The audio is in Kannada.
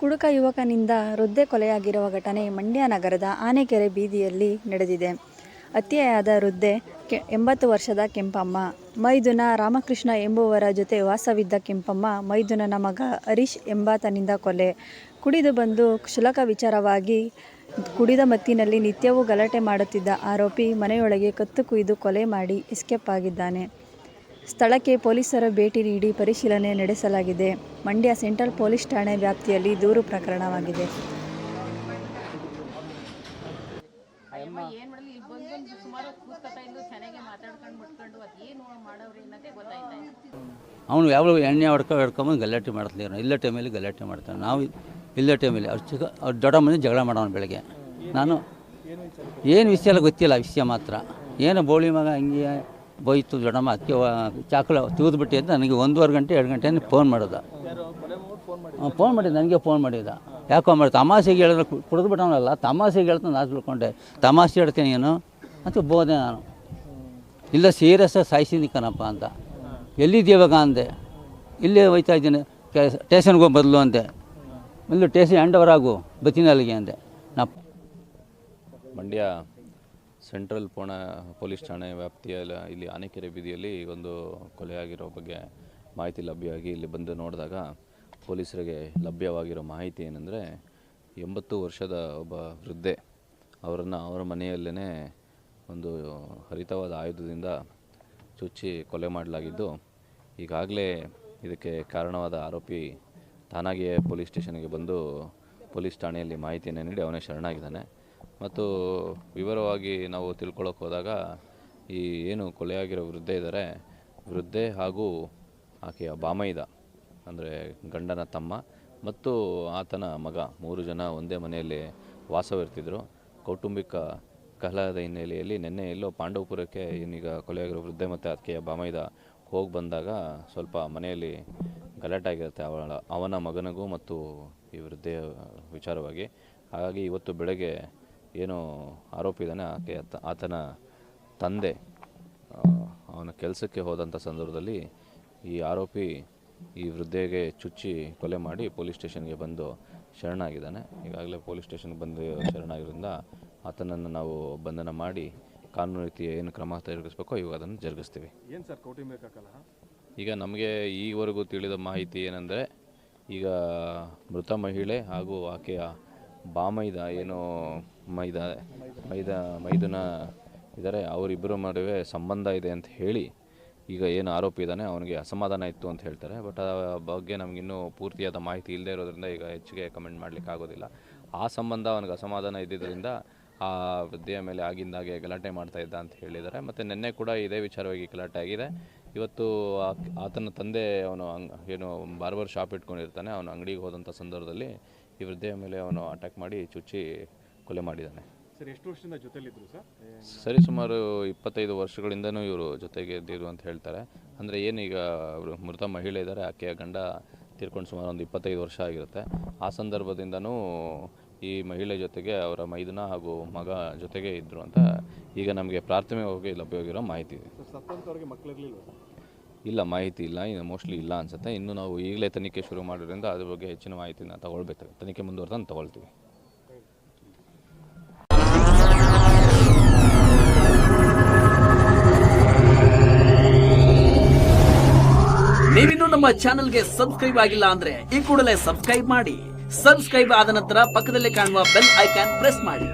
ಕುಡುಕ ಯುವಕನಿಂದ ವೃದ್ಧೆ ಕೊಲೆಯಾಗಿರುವ ಘಟನೆ ಮಂಡ್ಯ ನಗರದ ಆನೆಕೆರೆ ಬೀದಿಯಲ್ಲಿ ನಡೆದಿದೆ. ಹತ್ಯೆಯಾದ ವೃದ್ಧೆ ಕೆ, ಎಂಬತ್ತು ವರ್ಷದ ಕೆಂಪಮ್ಮ, ಮೈದುನ ರಾಮಕೃಷ್ಣ ಎಂಬುವರ ಜೊತೆ ವಾಸವಿದ್ದ ಕೆಂಪಮ್ಮ, ಮೈದುನನ ಮಗ ಹರೀಶ್ ಎಂಬಾತನಿಂದ ಕೊಲೆ. ಕುಡಿದು ಬಂದು ಕ್ಷುಲಕ ವಿಚಾರವಾಗಿ ಕುಡಿದ ಮತ್ತಿನಲ್ಲಿ ನಿತ್ಯವೂ ಗಲಾಟೆ ಮಾಡುತ್ತಿದ್ದ ಆರೋಪಿ ಮನೆಯೊಳಗೆ ಕತ್ತು ಕುಯ್ದು ಕೊಲೆ ಮಾಡಿ ಎಸ್ಕೇಪ್ ಆಗಿದ್ದಾನೆ. ಸ್ಥಳಕ್ಕೆ ಪೊಲೀಸರು ಭೇಟಿ ನೀಡಿ ಪರಿಶೀಲನೆ ನಡೆಸಲಾಗಿದೆ. ಮಂಡ್ಯ ಸೆಂಟ್ರಲ್ ಪೊಲೀಸ್ ಠಾಣೆ ವ್ಯಾಪ್ತಿಯಲ್ಲಿ ದೂರು ಪ್ರಕರಣವಾಗಿದೆ. ಅವನು ಯಾವಾಗ ಎಣ್ಣೆ ಹೊಡ್ಕೊ ಹೊಡ್ಕೊಂಬಂದು ಗಲಾಟೆ ಮಾಡ್ತಿದ್ದಾನೆ ಇಲ್ಲ ಟೈಮಲ್ಲಿ ಗಲಾಟೆ ಮಾಡ್ತಾನೆ. ನಾವು ಇಲ್ಲ ಟೈಮಲ್ಲಿ ಅವ್ರು ಚಿಕ್ಕ ಅವ್ರು ದೊಡ್ಡ ಮಂದಿ ಜಗಳ ಮಾಡೋನು ಬೆಳಗ್ಗೆ. ನಾನು ಏನು ವಿಷಯ ಎಲ್ಲ ಗೊತ್ತಿಲ್ಲ ವಿಷಯ ಮಾತ್ರ. ಏನು ಬೋಳಿ ಮಗ ಹಂಗೆ ಬೋಯ್ತು ದೊಡ್ಡಮ್ಮ ಅಕ್ಕಿ ಚಾಕಲ ತೆಗೆದುಬಿಟ್ಟು ಅಂತ ನನಗೆ ಒಂದೂವರೆ ಗಂಟೆ, ಎರಡು ಗಂಟೆ ಫೋನ್ ಮಾಡೋದ. ಫೋನ್ ಮಾಡಿದ ನನಗೆ ಫೋನ್ ಮಾಡಿದ ಯಾಕೋ ಮಾಡಿ ತಮಾಷೆಗೆ ಹೇಳಿದ್ರೆ ಕುಡಿದು ಬಿಟ್ಟವನಲ್ಲ ತಮಾಷೆಗೆ ಹೇಳ್ತಾನೆ ನಾನು ತಿಳ್ಕೊಂಡೆ ತಮಾಷೆ ಹೇಳ್ತೀನಿ ಏನು? ಅಂತ ಬೋದೆ ನಾನು. ಇಲ್ಲ, ಸೀರಿಯಸ್ ಸಾಯಿಸಿನಿ ಕಣಪ್ಪ ಅಂತ. ಎಲ್ಲಿದ್ದೀವಾಗ ಅಂದೆ ಇಲ್ಲೇ ಹೋಯ್ತಾ ಇದ್ದೀನಿ ಸ್ಟೇಷನ್ಗೆ ಹೋಗಿ ಬದಲು ಅಂದೆ. ಇಲ್ಲ ಟೇಷನ್ ಎಂಡ್ ಅವರ್ ಆಗು ಬತ್ತೀನಿ ಅಲ್ಲಿಗೆ ಅಂದೆ. ನಾ ಮಂಡ್ಯ ಸೆಂಟ್ರಲ್ ಪೋಣ ಪೊಲೀಸ್ ಠಾಣೆ ವ್ಯಾಪ್ತಿಯ ಇಲ್ಲಿ ಆನೆಕೆರೆ ಬೀದಿಯಲ್ಲಿ ಒಂದು ಕೊಲೆಯಾಗಿರೋ ಬಗ್ಗೆ ಮಾಹಿತಿ ಲಭ್ಯವಾಗಿ ಇಲ್ಲಿ ಬಂದು ನೋಡಿದಾಗ ಪೊಲೀಸರಿಗೆ ಲಭ್ಯವಾಗಿರೋ ಮಾಹಿತಿ ಏನಂದರೆ ಎಂಬತ್ತು ವರ್ಷದ ಒಬ್ಬ ವೃದ್ಧೆ ಅವರನ್ನು ಅವರ ಮನೆಯಲ್ಲೇ ಒಂದು ಹರಿತವಾದ ಆಯುಧದಿಂದ ಚುಚ್ಚಿ ಕೊಲೆ ಮಾಡಲಾಗಿದ್ದು, ಈಗಾಗಲೇ ಇದಕ್ಕೆ ಕಾರಣವಾದ ಆರೋಪಿ ತಾನಾಗಿಯೇ ಪೊಲೀಸ್ ಸ್ಟೇಷನ್ಗೆ ಬಂದು ಪೊಲೀಸ್ ಠಾಣೆಯಲ್ಲಿ ಮಾಹಿತಿಯನ್ನು ನೀಡಿ ಅವನೇ ಶರಣಾಗಿದ್ದಾನೆ. ಮತ್ತು ವಿವರವಾಗಿ ನಾವು ತಿಳ್ಕೊಳ್ಳೋಕೆ ಹೋದಾಗ ಈ ಏನು ಕೊಲೆಯಾಗಿರೋ ವೃದ್ಧೆ ಇದ್ದಾರೆ ವೃದ್ಧೆ ಹಾಗೂ ಆಕೆಯ ಬಾಮೈದ, ಅಂದರೆ ಗಂಡನ ತಮ್ಮ ಮತ್ತು ಆತನ ಮಗ. ಮೂರು ಜನ ಒಂದೇ ಮನೆಯಲ್ಲಿ ವಾಸವಿರ್ತಿದ್ರು. ಕೌಟುಂಬಿಕ ಕಲಹದ ಹಿನ್ನೆಲೆಯಲ್ಲಿ ನಿನ್ನೆ ಎಲ್ಲೋ ಪಾಂಡವಪುರಕ್ಕೆ ಏನೀಗ ಕೊಲೆಯಾಗಿರೋ ವೃದ್ಧೆ ಮತ್ತು ಆಕೆಯ ಬಾಮೈದ ಹೋಗಿ ಬಂದಾಗ ಸ್ವಲ್ಪ ಮನೆಯಲ್ಲಿ ಗಲಾಟೆ ಆಗಿರುತ್ತೆ ಅವಳ, ಅವನ ಮಗನಿಗೂ ಮತ್ತು ಈ ವೃದ್ಧೆಯ ವಿಚಾರವಾಗಿ. ಹಾಗಾಗಿ ಇವತ್ತು ಬೆಳಗ್ಗೆ ಏನು ಆರೋಪಿ ಇದ್ದಾನೆ ಆಕೆ ಆತ- ಆತನ ತಂದೆ. ಅವನ ಕೆಲಸಕ್ಕೆ ಹೋದಂಥ ಸಂದರ್ಭದಲ್ಲಿ ಈ ಆರೋಪಿ ಈ ವೃದ್ಧೆಗೆ ಚುಚ್ಚಿ ಕೊಲೆ ಮಾಡಿ ಪೊಲೀಸ್ ಸ್ಟೇಷನ್ಗೆ ಬಂದು ಶರಣಾಗಿದ್ದಾನೆ. ಈಗಾಗಲೇ ಪೊಲೀಸ್ ಸ್ಟೇಷನ್ಗೆ ಬಂದು ಶರಣಾಗಿರೋದ್ರಿಂದ ಆತನನ್ನು ನಾವು ಬಂಧನ ಮಾಡಿ ಕಾನೂನು ರೀತಿಯ ಏನು ಕ್ರಮ ಜರುಗಿಸ್ಬೇಕೋ ಇವಾಗ ಅದನ್ನು ಜರುಗಿಸ್ತೀವಿ. ಏನು ಸರ್ ಕಲಹ ಈಗ ನಮಗೆ ಈವರೆಗೂ ತಿಳಿದ ಮಾಹಿತಿ ಏನಂದರೆ ಈಗ ಮೃತ ಮಹಿಳೆ ಹಾಗೂ ಆಕೆಯ ಬಾಮೈದ ಏನು ಮೈದ ಮೈದ, ಮೈದುನ ಇದ್ದಾರೆ ಅವರಿಬ್ಬರ ನಡುವೆ ಸಂಬಂಧ ಇದೆ ಅಂತ ಹೇಳಿ ಈಗ ಏನು ಆರೋಪಿ ಇದ್ದಾನೆ ಅವನಿಗೆ ಅಸಮಾಧಾನ ಇತ್ತು ಅಂತ ಹೇಳ್ತಾರೆ. ಬಟ್ ಆ ಬಗ್ಗೆ ನಮಗಿನ್ನೂ ಪೂರ್ತಿಯಾದ ಮಾಹಿತಿ ಇಲ್ಲದೆ ಇರೋದ್ರಿಂದ ಈಗ ಹೆಚ್ಚಿಗೆ ಕಮೆಂಟ್ ಮಾಡಲಿಕ್ಕೆ ಆಗೋದಿಲ್ಲ ಆ ಸಂಬಂಧ ಅವನಿಗೆ ಅಸಮಾಧಾನ ಇದ್ದಿದ್ದರಿಂದ ಆ ವೃದ್ಧೆಯ ಮೇಲೆ ಆಗಿಂದಾಗೆ ಗಲಾಟೆ ಮಾಡ್ತಾ ಇದ್ದ ಅಂತ ಹೇಳಿದ್ದಾರೆ. ಮತ್ತು ನಿನ್ನೆ ಕೂಡ ಇದೇ ವಿಚಾರವಾಗಿ ಗಲಾಟೆ ಆಗಿದೆ. ಇವತ್ತು ಆತನ ತಂದೆ ಅವನು ಅಂಗ್ ಏನು ಬಾರ್ಬರ್ ಶಾಪ್ ಇಟ್ಕೊಂಡಿರ್ತಾನೆ. ಅವನು ಅಂಗಡಿಗೆ ಹೋದಂಥ ಸಂದರ್ಭದಲ್ಲಿ ಈ ವೃದ್ಧೆಯ ಮೇಲೆ ಅವನು ಅಟ್ಯಾಕ್ ಮಾಡಿ ಚುಚ್ಚಿ ಕೊಲೆ ಮಾಡಿದ್ದಾನೆ. ಸರ್ ಎಷ್ಟು ವರ್ಷದಿಂದ ಜೊತೆಲಿದ್ರು ಸರ್? ಸರಿ ಸುಮಾರು ಇಪ್ಪತ್ತೈದು ವರ್ಷಗಳಿಂದನೂ ಇವರು ಜೊತೆಗೆ ಇದ್ದಿರು ಅಂತ ಹೇಳ್ತಾರೆ. ಅಂದರೆ ಏನೀಗ ಅವರು ಮೃತ ಮಹಿಳೆ ಇದ್ದಾರೆ ಆಕೆಯ ಗಂಡ ತೀರ್ಕೊಂಡು ಸುಮಾರು ಒಂದು ಇಪ್ಪತ್ತೈದು ವರ್ಷ ಆಗಿರುತ್ತೆ. ಆ ಸಂದರ್ಭದಿಂದನೂ ಈ ಮಹಿಳೆ ಜೊತೆಗೆ ಅವರ ಮೈದನ ಹಾಗೂ ಮಗ ಜೊತೆಗೆ ಇದ್ದರು ಅಂತ ಈಗ ನಮಗೆ ಪ್ರಾಥಮಿಕವಾಗಿ ಲಭ್ಯವಾಗಿರೋ ಮಾಹಿತಿ ಇದೆ. ಇಲ್ಲ ಮಾಹಿತಿ ಇಲ್ಲ. ಇನ್ನು ಮೋಸ್ಟ್ಲಿ ಇಲ್ಲ ಅನ್ಸುತ್ತೆ. ಇನ್ನು ನಾವು ಈಗಲೇ ತನಿಖೆ ಶುರು ಮಾಡೋದ್ರಿಂದ ಅದ್ರ ಬಗ್ಗೆ ಹೆಚ್ಚಿನ ಮಾಹಿತಿನ ತಗೊಳ್ಬೇಕು ತನಿಖೆ ಮುಂದುವರೆದ ತಗೊಳ್ತೀವಿ. ನೀವಿನ್ನೂ ನಮ್ಮ ಚಾನೆಲ್ಗೆ ಸಬ್ಸ್ಕ್ರೈಬ್ ಆಗಿಲ್ಲ ಅಂದ್ರೆ ಈ ಕೂಡಲೇ ಸಬ್ಸ್ಕ್ರೈಬ್ ಮಾಡಿ. ಸಬ್ಸ್ಕ್ರೈಬ್ ಆದ ನಂತರ ಪಕ್ಕದಲ್ಲಿ ಕಾಣುವ ಬೆಲ್ ಐಕಾನ್ ಪ್ರೆಸ್ ಮಾಡಿ.